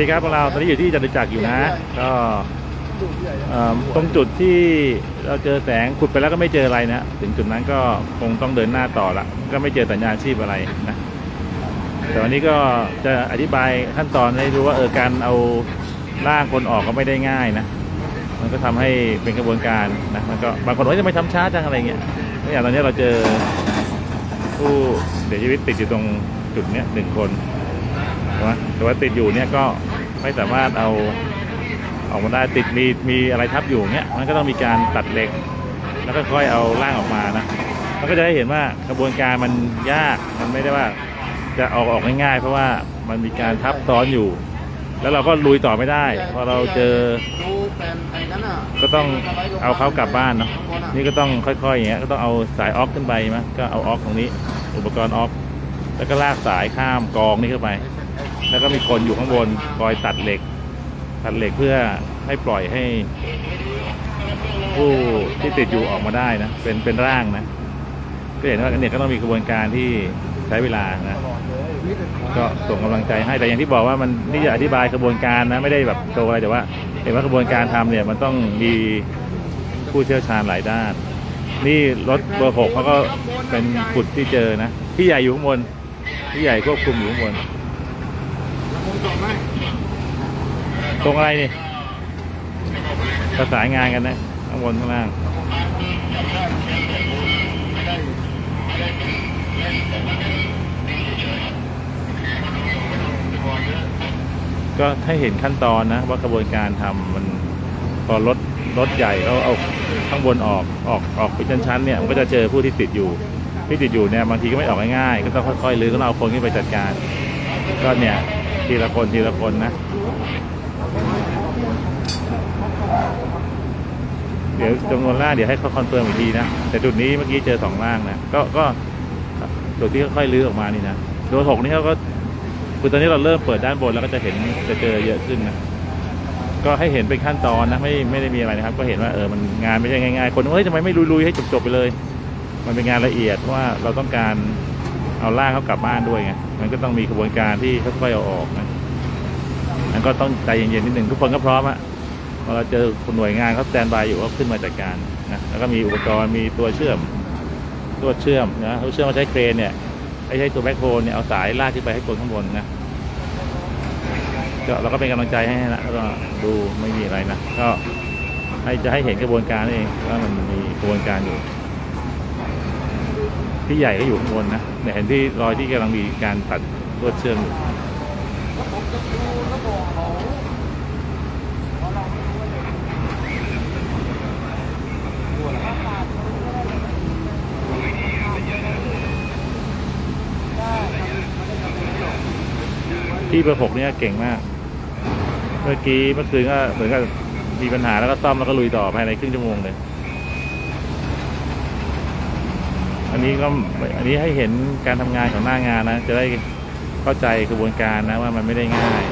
ดีครับพวกเราตอนนี้อยู่ที่จตุจักรอยู่นะ ก็เอิ่มตรงจุดที่เราเจอแสงขุดไปแล้วก็ไม่เจออะไรนะถึงจุดนั้นก็คงต้องเดินหน้าต่อละก็ไม่เจอสัญญาณชีพอะไรนะแต่วันนี้ก็จะอธิบายขั้นตอนให้รู้ว่าเออการเอาร่างคนออกก็ไม่ได้ง่ายนะ มันก็ทำให้เป็นกระบวนการนะมันก็บางคนว่าจะไม่ทำช้าจังอะไรเงี้ยไม่อย่างตอนนี้เราเจอผู้เสียชีวิตติดอยู่ตรงจุดเนี้ยหนึ่งคนใช่ไหมแต่ว่าติดอยู่เนี่ยก็ ไม่สามารถเอาออกมาได้ติดมีมีอะไรทับอยู่เนี้ยมันก็ต้องมีการตัดเหล็ก แล้วก็ค่อยเอาร่างออกมานะมันก็จะได้เห็นว่ากระบวนการมันยากมันไม่ได้ว่าจะออกออกง่ายๆเพราะว่ามันมีการทับซ้อนอยู่ แล้วเราก็ลุยต่อไม่ได้พอเราเจอ ก็ต้องเอาเขากลับบ้านเนาะนี่ก็ต้องค่อยๆอย่างเงี้ยก็ต้องเอาสายออกขึ้นไปมั้ยก็เอาออกตรงนี้ อุปกรณ์ออกแล้วก็ลากสายข้ามกองนี้เข้าไป แล้วก็มีคนอยู่ข้างบนคอยตัดเหล็ก ตัดเหล็กเพื่อให้ปล่อยให้ผู้ที่ติดอยู่ออกมาได้นะ เป็นเป็นร่างนะก็เห็นว่าเนี่ยก็ต้องมีกระบวนการที่ใช้เวลานะก็ส่งกำลังใจให้แต่อย่างที่บอกว่ามันนี่จะอธิบายกระบวนการนะไม่ได้แบบโชว์อะไรแต่ว่า เห็นว่ากระบวนการทำเนี่ยมันต้องมีผู้เชี่ยวชาญหลายด้าน นี่รถเบอร์หกเขาก็เป็นขุดที่เจอนะพี่ใหญ่อยู่ข้างบนพี่ใหญ่ควบคุมอยู่ข้างบน ตรงอะไรนี่ประสานงานกันนะข้างบนข้างล่างก็ให้เห็นขั้นตอนนะ ว่ากระบวนการทำมันพอรถรถใหญ่เขาเอาข้างบนออกออกออกเป็นชั้นๆเนี่ยมันก็จะเจอผู้ที่ติดอยู่ที่ติดอยู่เนี่ยบางทีก็ไม่ออกง่ายๆก็ต้องค่อยๆลื้อก็ต้องเอาคนขึ้นไปจัดการ ก็เนี่ย ทีละคนทีละคนนะ เดี๋ยวจำนวนล่างเดี๋ยวให้เขาคอนเฟิร์มอีกทีนะ แต่จุดนี้เมื่อกี้เจอสองล่างนะ ก็ก็จุดที่ค่อยๆลื้อออกมานี่นะโดยหกนี่เขาก็คือตอนนี้เราเริ่มเปิดด้านบนแล้วก็จะเห็นจะเจอเยอะขึ้นนะก็ให้เห็นเป็นขั้นตอนนะไม่ไม่ได้มีอะไรนะครับ ก็เห็นว่าเออมันงานไม่ใช่ง่ายๆคนเฮ้ยทำไมไม่ลุยๆให้จบๆไปเลย มันเป็นงานละเอียดเพราะว่าเราต้องการ เอาล่างเขากลับบ้านด้วยไงมันก็ต้องมีกระบวนการที่ค่อยๆเอาออกนะมันก็ต้องใจเย็นๆนิดหนึ่งทุกคนก็พร้อมอะพอเราเจอคนหน่วยงานเขาแตนบายอยู่ก็ขึ้นมาจัดการนะแล้วก็มีอุปกรณ์มีตัวเชื่อมตัวเชื่อมนะตัวเชื่อมมาใช้เครนเนี่ยไม่ใช่ตัวแบ็คโฮเนี่ยเอาสายลากขึ้นไปให้คนข้างบนนะก็เราก็เป็นกำลังใจให้นะก็ดูไม่มีอะไรนะก็ให้จะให้เห็นกระบวนการนั่นเองว่ามันมีกระบวนการอยู่ ที่ใหญ่ก็อยู่ข้างบนนะเนี่เห็นที่รอยที่กำลังมีการตัดลวดเชื่อมอยู่ที่เบอร์หกเนี่ยเก่งมาก เมื่อกี้เมื่อคืนก็เหมือนกับมีปัญหาแล้วก็ซ่อมแล้วก็ลุยต่อภายในครึ่งชั่วโมงเลย อั นนี้ก็อันนี้ให้เห็นการทำงานของหน้างานนะ จะได้เข้าใจกระบวนการนะว่ามันไม่ได้ง่าย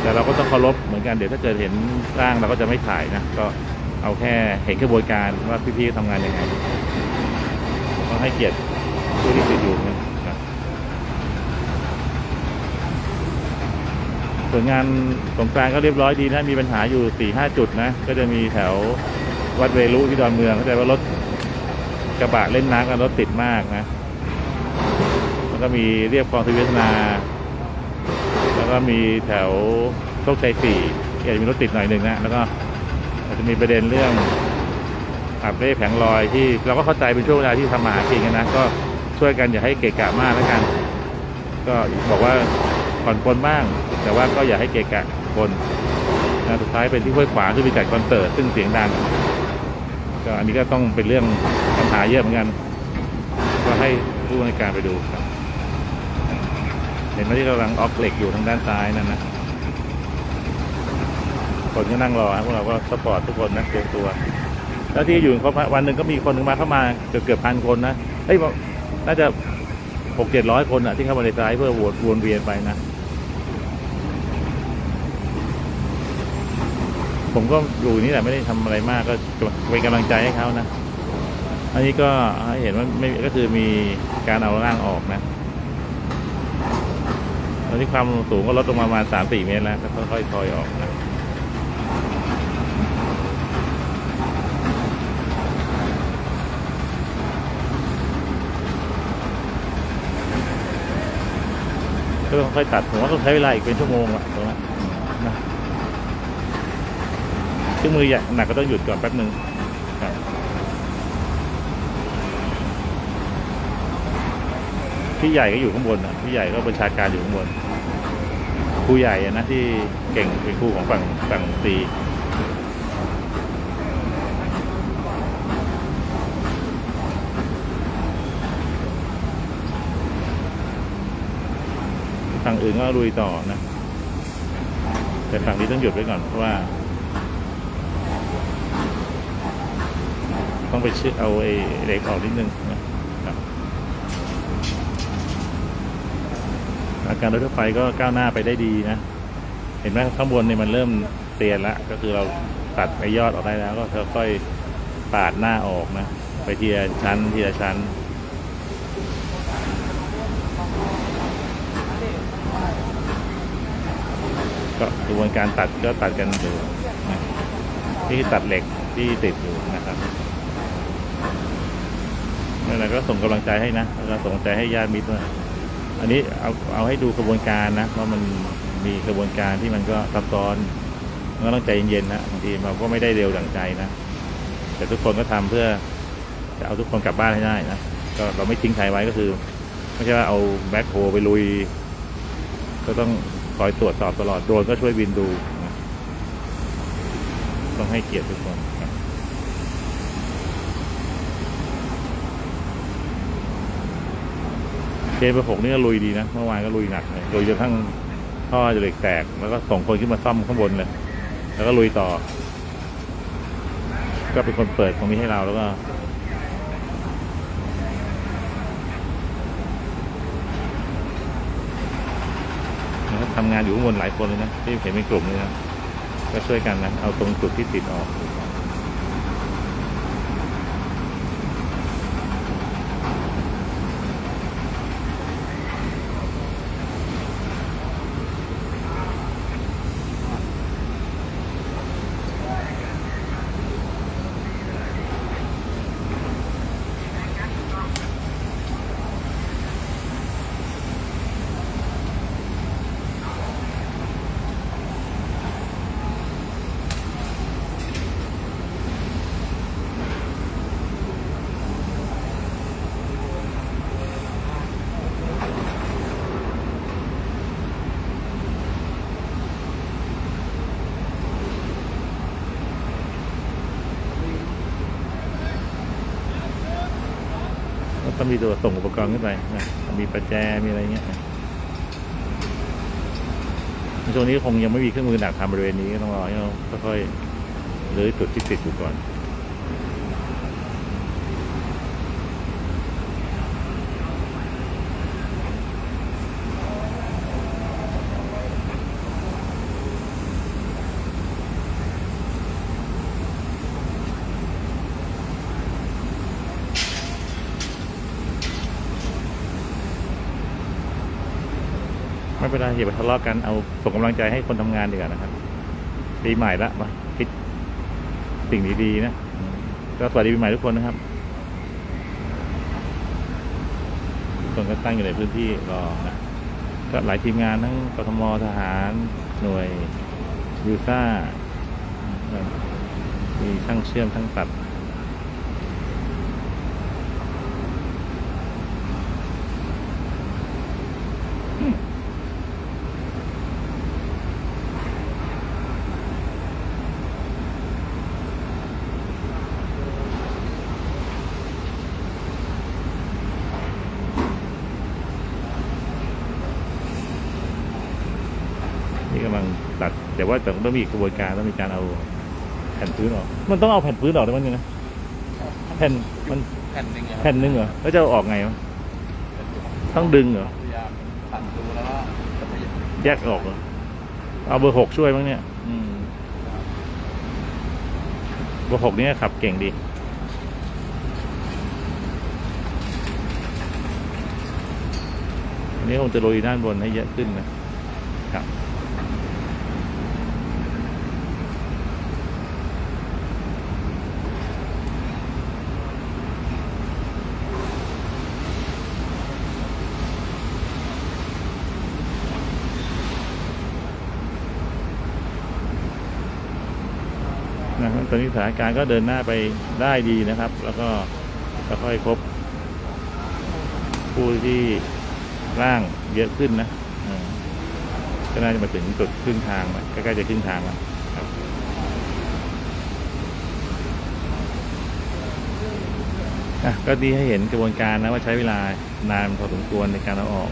แต่เราก็ต้องเคารพเหมือนกันเดี๋ยวถ้าเกิดเห็นร่างเราก็จะไม่ถ่ายนะก็เอาแค่เห็นกระบวนการว่าพี่ๆทำงานยังไงต้องให้เกียรติผู้ที่ติดอยู่นะส่วนงานสงกรานก็เรียบร้อยดีนะ มีปัญหาอยู่สี่ห้าจุดนะ ก็จะมีแถววัดเวรุที่ดอนเมืองเข้าใจว่ารถ กระบะเล่นน้ำกันรถติดมากนะ แล้วก็มีเรียบคลองทวีวัฒนา แล้วก็มีแถวโชคชัยสี่อาจจะมีรถติดหน่อยหนึ่งนะ แล้วก็อาจจะมีประเด็นเรื่องอาบเร่แผงลอยที่เราก็เข้าใจเป็นช่วงเวลาที่ทำมาหากินกันนะ ก็ช่วยกันอย่าให้เกะกะมากแล้วกัน ก็บอกว่าผ่อนปลนบ้าง แต่ว่าก็อย่าให้เกะกะคนนะสุดท้ายเป็นที่ห้วยขวางที่มีจัดคอนเสิร์ตซึ่งเสียงดัง ก็อันนี้ก็ต้องเป็นเรื่องปัญหาเยอะเหมือนกัน ก็ให้ผู้บริการไปดูครับ เห็นไหมที่กำลังออกเหล็กอยู่ทางด้านซ้ายนั่นนะคนก็นั่งรอครับพวกเราก็สปอร์ตทุกคนนะเตรียมตัว แล้วที่อยู่เขาวันหนึ่งก็มีคนมาเข้ามาเกือบเกือบพันคนนะเฮ้ยน่าจะหกเจ็ดร้อยคนอะที่เข้ามาในซ้ายเพื่อวนวนเวียนไปนะ ผมก็อยู่นี่แหละไม่ได้ทำอะไรมากก็เป็นกำลังใจให้เขานะ อันนี้ก็เห็นว่าไม่ก็คือมีการเอาร่างออกนะ ตอนนี้ความสูงก็ลดลงมาประมาณสามสี่เมตรแล้วก็ค่อยๆถอยออกนะก็ต้องค่อยตัดผมว่าต้องใช้เวลาอีกเป็นชั่วโมงอะตรงนั้นนะ เครื่องมือใหญ่หนักก็ต้องหยุดก่อนแป๊บหนึ่งครับพี่ใหญ่ก็อยู่ข้างบนนะพี่ใหญ่ก็บัญชาการอยู่ข้างบนครูใหญ่นะที่เก่งเป็นครูของฝั่งฝั่งซีฝั่งอื่นก็ลุยต่อนะ แต่ฝั่งนี้ต้องหยุดไว้ก่อนเพราะว่า ต้องไปเชื่อเอาไอ้เหล็กออกนิดนึงนะครับอาการรถไฟก็ก้าวหน้าไปได้ดีนะ เห็นไหมข้างบนเนี่ยมันเริ่มเตียนแล้วก็คือเราตัดไอ้ยอดออกได้แล้วก็ค่อยๆปาดหน้าออกนะ ไปทีละชั้นทีละชั้นก็กระบวนการตัดก็ตัดกันอยู่นะนี่คือตัดเหล็กที่ติดอยู่นะครับ นั่นแหละก็ส่งกำลังใจให้นะแล้วก็ส่งใจให้ญาติมิตรอันนี้เอาเอาให้ดูกระบวนการนะว่ามันมีกระบวนการที่มันก็ซับซ้อนมันก็ต้องใจเย็นๆนะบางทีมันก็ไม่ได้เร็วดังใจนะแต่ทุกคนก็ทำเพื่อจะเอาทุกคนกลับบ้านให้ได้นะก็เราไม่ทิ้งใครไว้ก็คือไม่ใช่ว่าเอาแบ็คโฮไปลุย ก็ต้องคอยตรวจสอบตลอดโดรนก็ช่วยบินดู ต้องให้เกียรติทุกคนครับ เคเบอร์หกนี่ก็ลุยดีนะเมื่อวานก็ลุยหนักเลยลุยจนทั้งท่อจะเหล็กแตก แล้วก็ส่งคนขึ้นมาซ่อมข้างบนเลย แล้วก็ลุยต่อ ก็เป็นคนเปิดตรงนี้ให้เราแล้วก็ทำงานอยู่ข้างบนหลายคนเลยนะที่เห็นเป็นกลุ่มเลยนะก็ช่วยกันนะเอาตรงจุดที่ติดออก ก็มีตัวส่งอุปกรณ์ขึ้นไปนะมีประแจมีอะไรเงี้ยในช่วงนี้คงยังไม่มีเครื่องมือหนักทำบริเวณนี้ก็ต้องรอให้เขาค่อยๆรื้อจุดที่ติดอยู่ก่อน เป็นไรอย่าไปทะเลาะกันเอาส่งกำลังใจให้คนทำงานดีกว่านะครับปีใหม่ละมาคิดสิ่งดีๆนะก็สวัสดีปีใหม่ทุกคนนะครับคนก็ตั้งอยู่ในพื้นที่รอนะก็หลายทีมงานทั้งกทมทหารหน่วยยูซ่ามีช่างเชื่อมช่างตัด ว่าแต่ต้องมีกระบวนการต้องมีการเอาแผ่นพื้นออก มันต้องเอาแผ่นพื้นออกได้ไหมั้ยนะแผ่นมันแผ่นหนึ่งแผ่นหนึ่งเหรอแล้วจะออกไงวะต้องดึงเหรอแยกออกเอาเบอร์หกช่วยมั้งเนี่ยเบอร์หกนี่ขับเก่งดีอันนี้คงจะโรยด้านบนให้เยอะขึ้นนะครับ ตอนนี้สถานการณ์ก็เดินหน้าไปได้ดีนะครับ แล้วก็ค่อยพบ ผู้ที่ร่างเยอะขึ้นนะก็น่าจะมาถึงจุดครึ่งทางแล้วใกล้ๆจะครึ่งทางแล้วครับก็ดีให้เห็นกระบวนการนะว่าใช้เวลานานพอสมควรในการเอาออก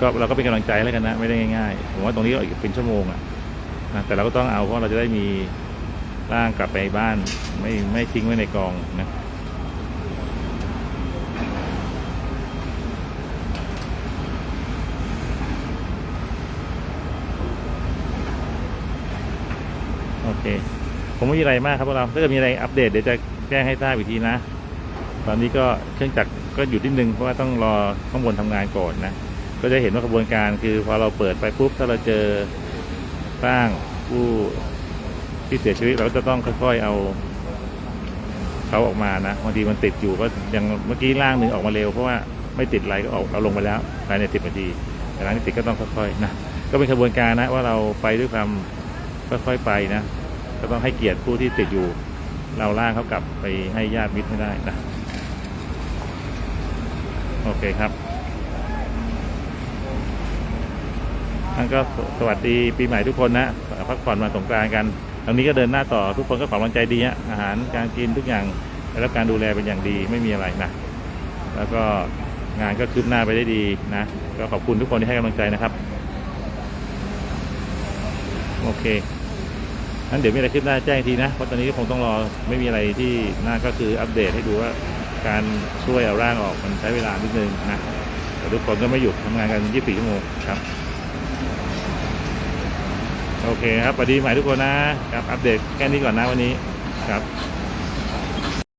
ก็เราก็เป็นกำลังใจแล้วกันนะ ไม่ได้ง่ายๆผมว่าตรงนี้ก็อีกเป็นชั่วโมงอะนะแต่เราก็ต้องเอาเพราะเราจะได้มี ร่างกลับไปบ้านไม่ไม่ทิ้งไว้ในกองนะโอเค ผมไม่มีอะไรมากครับพวกเรา ถ้าเกิดมีอะไรอัปเดตเดี๋ยวจะแจ้งให้ทราบอีกทีนะ ตอนนี้ก็เครื่องจักรก็อยู่ที่นึงเพราะว่าต้องรอข้างบนทำงานก่อนนะ ก็จะเห็นว่ากระบวนการคือพอเราเปิดไปปุ๊บถ้าเราเจอร่างผู้ ที่เสียชีวิตเราก็จะต้องค่อยๆเอาเขาออกมานะบางทีมันติดอยู่ก็ยังเมื่อกี้ร่างหนึ่งออกมาเร็วเพราะว่าไม่ติดอะไรก็ออกเราลงไปแล้วภายในสิบนาทีแต่ร่างที่ติดก็ต้องค่อยๆนะก็เป็นกระบวนการนะว่าเราไปด้วยความค่อยๆไปนะก็ต้องให้เกียรติผู้ที่ติดอยู่ เราล่างเขากลับไปให้ญาติมิตรไม่ได้นะโอเคครับท่านก็สวัสดีปีใหม่ทุกคนนะพักผ่อนมาสงกรานต์กัน ตรงนี้ก็เดินหน้าต่อทุกคนก็ขอกำลังใจดีฮะอาหารการกินทุกอย่างได้รับการดูแลเป็นอย่างดีไม่มีอะไรนะแล้วก็งานก็คืบหน้าไปได้ดีนะ ก็ขอบคุณทุกคนที่ให้กำลังใจนะครับ โอเคงั้นเดี๋ยวมีอะไรขึ้นหน้าแจ้งทีนะเพราะตอนนี้ก็คงต้องรอไม่มีอะไรที่หน่าก็คืออัปเดตให้ดูว่าการช่วยเอาร่างออกมันใช้เวลานิดนึงนะแต่ทุกคนก็ไม่หยุดทำงานกัน 24 ชั่วโมงครับ โอเคครับสวัสดีใหม่ทุกคนนะครับ อัปเดตแค่นี้ก่อนนะวันนี้